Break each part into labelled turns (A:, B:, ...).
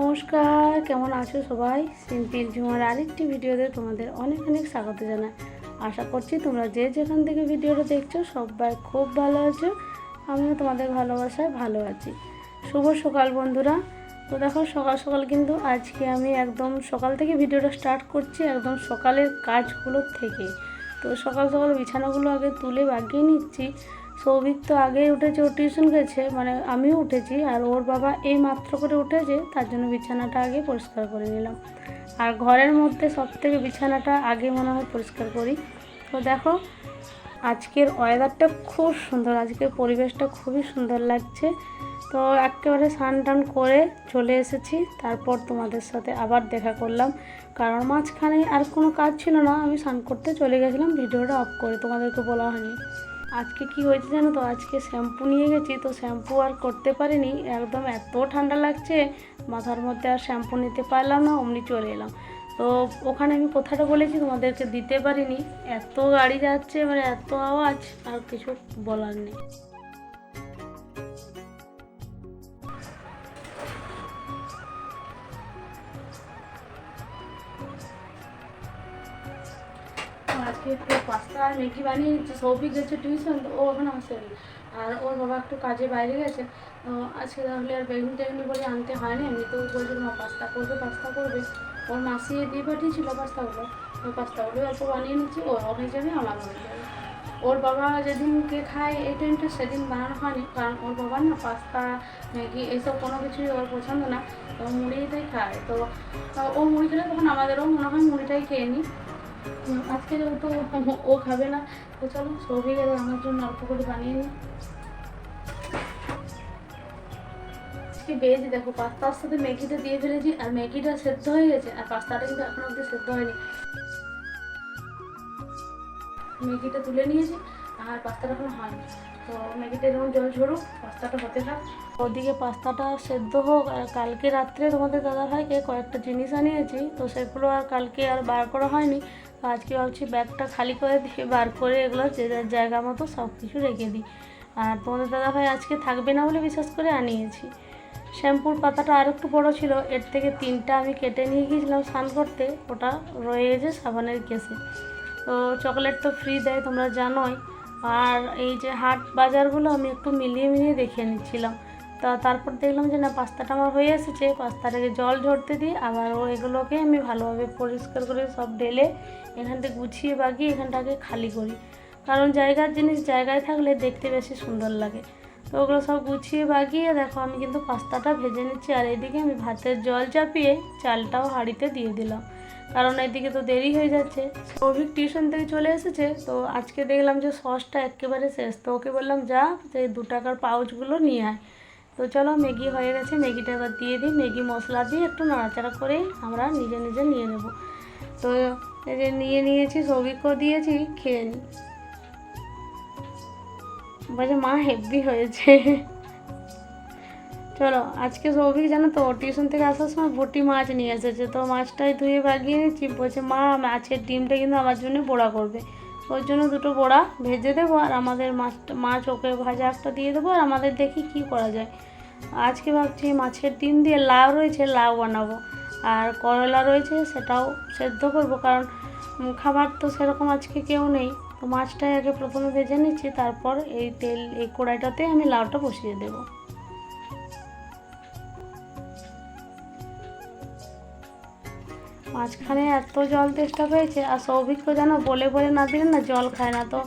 A: নমস্কার, কেমন আছো সবাই? সিম্পল ঝুমার আরেকটি ভিডিওতে তোমাদের অনেক অনেক স্বাগত জানাই। আশা করছি তোমরা যে যেখান থেকে ভিডিওটা দেখছ সবাই খুব ভালো আছো, আমিও তোমাদের ভালোবাসায় ভালো আছি। শুভ সকাল বন্ধুরা। তো দেখো, সকাল সকাল কিন্তু আজকে আমি একদম সকাল থেকে ভিডিওটা স্টার্ট করছি একদম সকালের কাজগুলোর থেকে। তো সকাল সকাল বিছানাগুলো আগে তুলে বাগিয়ে নিচ্ছি। সৌভিক তো আগেই উঠেছে, ও টিউশন গেছে মানে আমিও উঠেছি, আর ওর বাবা এই মাত্র করে উঠেছে, তার জন্য বিছানাটা আগে পরিষ্কার করে নিলাম। আর ঘরের মধ্যে সব থেকে বিছানাটা আগে মনে হয় পরিষ্কার করি। তো দেখো, আজকের ওয়েদারটা খুব সুন্দর, আজকের পরিবেশটা খুবই সুন্দর লাগছে। তো একেবারে স্নান টান করে চলে এসেছি, তারপর তোমাদের সাথে আবার দেখা করলাম। কারণ মাঝখানে আর কোনো কাজ ছিল না, আমি স্নান করতে চলে গেছিলাম, ভিডিওটা অফ করে, তোমাদেরকে বলা হয়নি। আজকে কি হয়েছে জানো তো? আজকে শ্যাম্পু নিয়ে গেছি, তো শ্যাম্পু আর করতে পারিনি। একদম এত ঠান্ডা লাগছে, মাথার মধ্যে আর শ্যাম্পু নিতে পারলাম না, অমনি চলে এলাম। তো ওখানে আমি কথাটা বলেছি, তোমাদেরকে দিতে পারিনি। এত গাড়ি যাচ্ছে মানে এত আওয়াজ, আর কিছু বলার নেই। আজকে একটু পাস্তা আর ম্যাগি বানিয়ে নিচ্ছে সৌভিক গেছে টিউশন তো ও ওখানে আসেনি আর ওর বাবা একটু কাজে বাইরে গেছে, তো আজকে তাহলে আর বেগুন টেগুনি বলে আনতে হয়নি। এমনি তো বলছিল মা, পাস্তা করবে পাস্তা করবে। ওর মাসি দিয়ে পাঠিয়েছিল পাস্তাগুলো ওই পাস্তাগুলো অল্প বানিয়ে নিচ্ছি ওর হয়ে যাবে, আমার হয়ে যাবে। ওর বাবা যেদিনকে খায় এই টাইমটা সেদিন বানানো হয়নি, কারণ ওর বাবা না পাস্তা, ম্যাগি এইসব কোনো কিছুই ওর পছন্দ না, তো মুড়িটাই খায়। তো ও মুড়ি খেলে তখন আমাদেরও মনে হয় মুড়িটাই খেয়ে নিই। আজকে যেহেতু ও খাবে না, তো চলো সৌভিক আর আমার জন্য অল্প করে বানিয়ে নিই। আজকে বেয়েছি দেখো, পাস্তার সাথে ম্যাগিটা দিয়ে ফেলেছি, আর ম্যাগিটা সেদ্ধ হয়ে গেছে, আর পাস্তাটা কিন্তু এখন অব্দি সেদ্ধ হয়নি। ম্যাগিটা তুলে নিয়েছি, আর পাস্তাটা এখন হয়নি। তো জল পাস্তাটা হতে ওদিকে পাস্তাটা সেদ্ধ হোক, আর কালকে রাত্রে তোমাদের দাদা ভাইকে কয়েকটা জিনিস আনিয়েছি, তো সেগুলো আর কালকে আর বার করা হয়নি। তো আজকে ভাবছি ব্যাগটা খালি করে দিয়ে বার করে এগুলো যে যার জায়গা মতো সব কিছু রেখে দিই। আর তোমাদের দাদা ভাই আজকে থাকবে না বলে বিশেষ করে আনিয়েছি। শ্যাম্পুর পাতাটা আর একটু বড়ো ছিল, এর থেকে তিনটা আমি কেটে নিয়ে গিয়েছিলাম স্নান করতে, ওটা রয়ে গেছে সাবানের কেসে। তো চকলেট তো ফ্রি দেয়, তোমরা জানোই। আর এই যে হাট বাজারগুলো আমি একটু মিলিয়ে মিলিয়ে দেখিয়ে নিচ্ছিলাম। তা তারপর দেখলাম যে না, পাস্তাটা আমার হয়ে এসেছে। পাস্তাটাকে জল ঝরতে দিই, আবার ও এগুলোকে আমি ভালোভাবে পরিষ্কার করে সব ঢেলে এখান থেকে গুছিয়ে বাগিয়ে এখানটাকে খালি করি। কারণ জায়গার জিনিস জায়গায় থাকলে দেখতে বেশি সুন্দর লাগে। তো ওগুলো সব গুছিয়ে বাগিয়ে দেখো, আমি কিন্তু পাস্তাটা ভেজে নিচ্ছি আর এদিকে আমি ভাতের জল চাপিয়ে চালটাও হাঁড়িতে দিয়ে দিলাম। কারণ এদিকে তো দেরি হয়ে যাচ্ছে। সৌভিক টিউশন থেকে চলে এসেছে, তো আজকে দেখলাম যে সসটা একেবারে শেষ। তো ওকে বললাম, যা, যে দু টাকার পাউচগুলো নিয়ে আয়। তো চলো, ম্যাগি হয়ে গেছে, ম্যাগিটা এবার দিয়ে দিই। ম্যাগি মশলা দিয়ে একটু নাড়াচাড়া করে আমরা নিজে নিজে নিয়ে নেব। তো নিয়ে নিয়েছি সৌভিকও দিয়েছি, খেয়ে নিই বলছে, মা হেভি হয়েছে। চলো, আজকে সৌভিক জানো তো টিউশন থেকে আসার সময় বটি মাছ নিয়ে এসেছে। তো মাছটাই ধুয়ে ভাগিয়ে নিচ্ছি, বলছে, মা, মাছের ডিমটা কিন্তু আমার জন্য বড়া করবে। ওর জন্য দুটো বড়া ভেজে দেবো আর আমাদের মাছটা, মাছ ওকে ভাজা একটা দিয়ে দেবো আর আমাদের দেখি কি করা যায়। আজকে ভাবছি মাছের ডিম দিয়ে লাউ রয়েছে, লাউ বানাবো। আর করলা রয়েছে, সেটাও সেদ্ধ করব, কারণ খাবার তো সেরকম আজকে কেউ নেই। তো মাছটাই আগে প্রথমে ভেজে নিচ্ছি, তারপর এই তেল, এই কড়াইটাতে আমি লাউটা বসিয়ে দেবো। মাঝখানে এত জল তেষ্টা পেয়েছে, আর সৌভিক্য যেন বলে বলে না দিলে না, জল খায় না। তো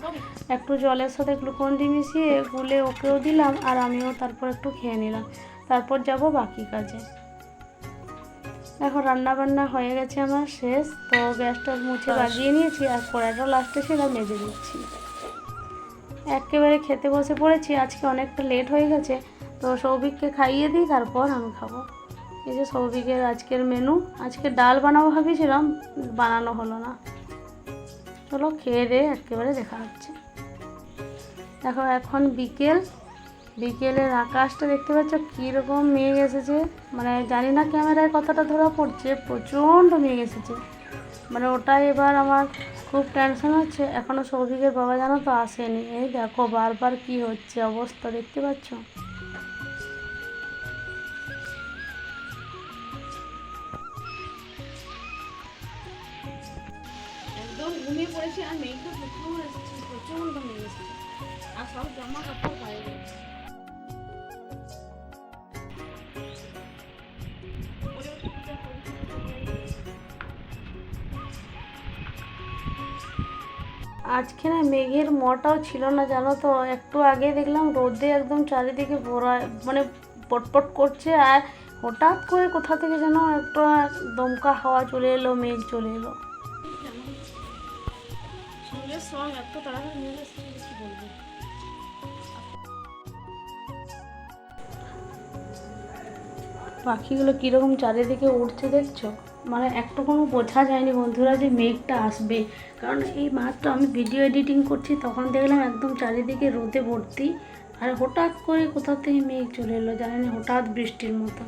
A: একটু জলের সাথে গ্লুকন ডি মিশিয়ে গুলে ওকেও দিলাম, আর আমিও তারপর একটু খেয়ে নিলাম। তারপর যাব বাকি কাজে। দেখো রান্না বান্না হয়ে গেছে আমার শেষ। তো গ্যাসটা মুছে বাগিয়ে নিয়েছি আর কড়াইটা লাস্টে ছিল মেজে দিচ্ছি একেবারে খেতে বসে পড়েছি আজকে অনেকটা লেট হয়ে গেছে। তো সৌভিককে খাইয়ে দিই তারপর আমি খাব। এই যে সৌভিকের আজকের মেনু আজকে ডাল বানাবো ভাবিছিলাম বানানো হলো না। চলো খেয়ে দিয়ে একেবারে দেখা হচ্ছে। দেখো এখন বিকেল বিকেলের আকাশটা দেখতে পাচ্ছ, কীরকম মেঘ এসেছে। মানে জানি না ক্যামেরায় কথাটা ধরা পড়ছে, প্রচণ্ড মেঘ এসেছে। মানে ওটাই এবার আমার খুব টেনশন হচ্ছে। এখনও সৌভিকের বাবা জানো তো আসেনি। এই দেখো বারবার কি হচ্ছে অবস্থা, দেখতে পাচ্ছ? একদম ঘুমিয়ে পড়েছে, আর মেঘটা প্রচুর এসেছে, প্রচণ্ড আর সব জামা কাপড় আজকে না মেঘের মটাও ছিল না, জানো তো? একটু আগে দেখলাম রোদে একদম চারিদিকে ভরা মানে পটপট করছে আর হঠাৎ করে কোথা থেকে যেন একটা দমকা হাওয়া চলে এলো, মেঘ চলে এলো। এত তাড়াতাড়ি পাখিগুলো কীরকম চারিদিকে উঠছে দেখছ? মানে একটুকুনও কোনো বোঝা যায়নি বন্ধুরা যে মেঘটা আসবে। কারণ এই মাত্র আমি ভিডিও এডিটিং করছি, তখন দেখলাম একদম চারিদিকে রোদে ভর্তি। আর হঠাৎ করে কোথাও থেকে মেঘ চলে এলো জানি না, হঠাৎ বৃষ্টির মতো।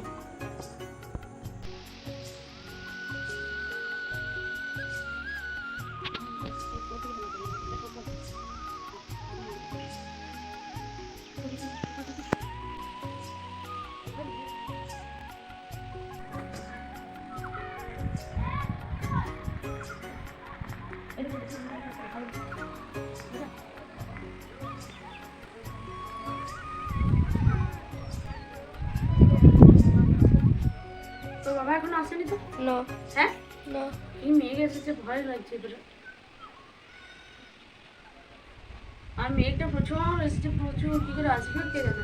A: আসেনি তো
B: না।
A: হ্যাঁ?
B: না।
A: এই মেঘ এসেছে ভয় লাগছে এবারে আর মেঘটা প্রচুর এসেছে প্রচুর কি করে আসবে কে জানে?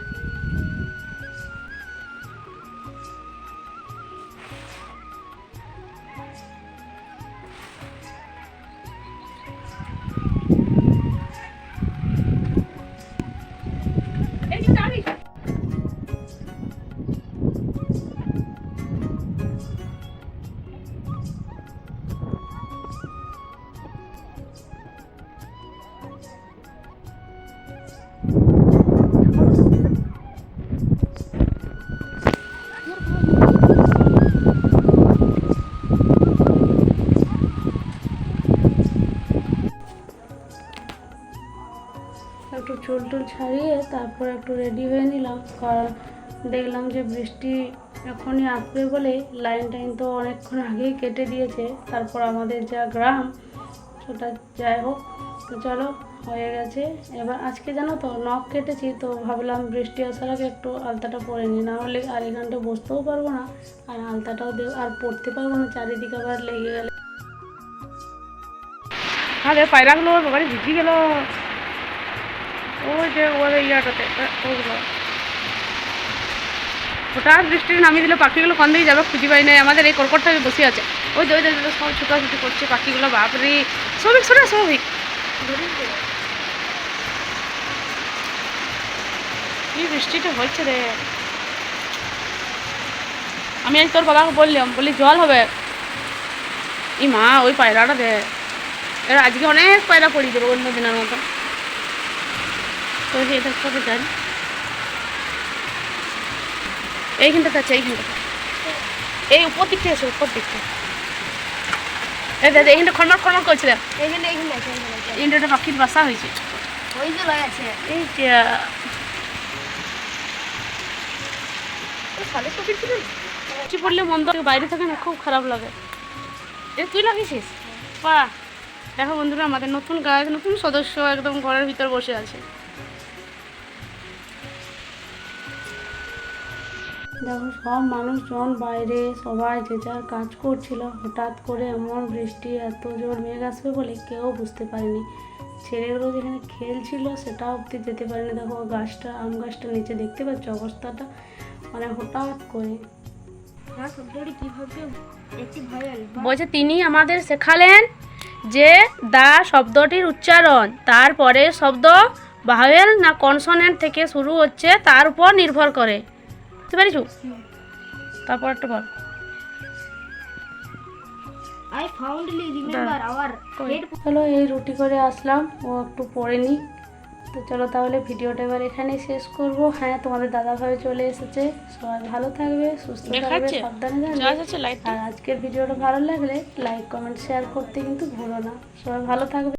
A: একটু চুল টুল ছাড়িয়ে তারপর একটু রেডি হয়ে নিলাম। কারণ দেখলাম যে বৃষ্টি এখনই আসবে বলে লাইন টাইন তো অনেকক্ষণ আগেই কেটে দিয়েছে। তারপর আমাদের যা গ্রাম, সেটা যাই হোক। তো চলো, হয়ে গেছে। এবার আজকে জানো তো নখ কেটেছি, তো ভাবলাম বৃষ্টি আসার আগে একটু আলতাটা পরে নিই। না হলে আর এখানটা বসতেও পারব না, আর আলতাটাও আর পড়তে পারব না, চারিদিকে আবার লেগে গেলে।
B: আরে পায়রাগুলো বাবারে ভিজি গেল। ওই যে হঠাৎ বৃষ্টি নামিয়ে দিলে, পাখিগুলো কোন যাবে খুঁজে পাই নাই। আমাদের এই কর্কটটা বসে আছে। ওই যে, ওই সব ছুটাছুটি করছে পাখিগুলো, বাপরে। সবিক শোনা সবিক বৃষ্টিটা হচ্ছে রে। আমি আজ তোর বাবাকে বললাম, বলি, জল হবে। ই মা, ওই পায়রাটা দে। এর আজকে অনেক পায়রা পড়িয়ে দেবো অন্য দিনের মতো। তো এটা সবে জানি এইখানটাতে আছে এই উপর দিক থেকে আছে উপর দিক থেকে এই দাদা এইখানটা খনমার খনমার করছে দেখ।
A: এখানে এখানে আছে।
B: এইখানটা একটা পাখির বাসা হয়েছে।
A: ওই যে লয় আছে।
B: বৃষ্টি পড়লে মন্দ? বাইরে থাকে না খুব খারাপ লাগে। এ তুই লাগিয়েছিস? বাহ। দেখো বন্ধুরা আমাদের নতুন গাছ নতুন সদস্য একদম ঘরের ভিতর বসে আছে।
A: দেখো সব মানুষজন বাইরে সবাই যে যার কাজ করছিল হঠাৎ করে এমন বৃষ্টি এত জোর মেঘ আসবে বলে কেউ বুঝতে পারেনি। ছেলেগুলো যেখানে খেলছিল সেটা অবধি যেতে পারেনি। দেখো গাছটা আম গাছটা নিচে দেখতে পাচ্ছ অবস্থাটা? মানে হঠাৎ করে।
B: বলছে তিনি আমাদের শেখালেন যে দা শব্দটির উচ্চারণ। তারপরে শব্দ ভাওয়েল না কনসোনেন্ট থেকে শুরু হচ্ছে তার উপর নির্ভর করে। বুঝতে পেরেছ? তারপর একটা বল।
A: আই ফাউন্ডলি
B: রিমেম্বার
A: আওয়ার
B: কই?
A: চলো এই রুটি করে আসলাম ও একটু পড়ে নি তো চলো তাহলে ভিডিওটা এবার এখানেই শেষ করব। হ্যাঁ তোমাদের দাদা ভাই চলে এসেছে। সবাই ভালো থাকবে সুস্থ থাকবে সাবধানে থাকবে আর আজকের ভিডিওটা ভালো লাগলে লাইক কমেন্ট শেয়ার করতে কিন্তু ভুলো না। সবাই ভালো থাকবে।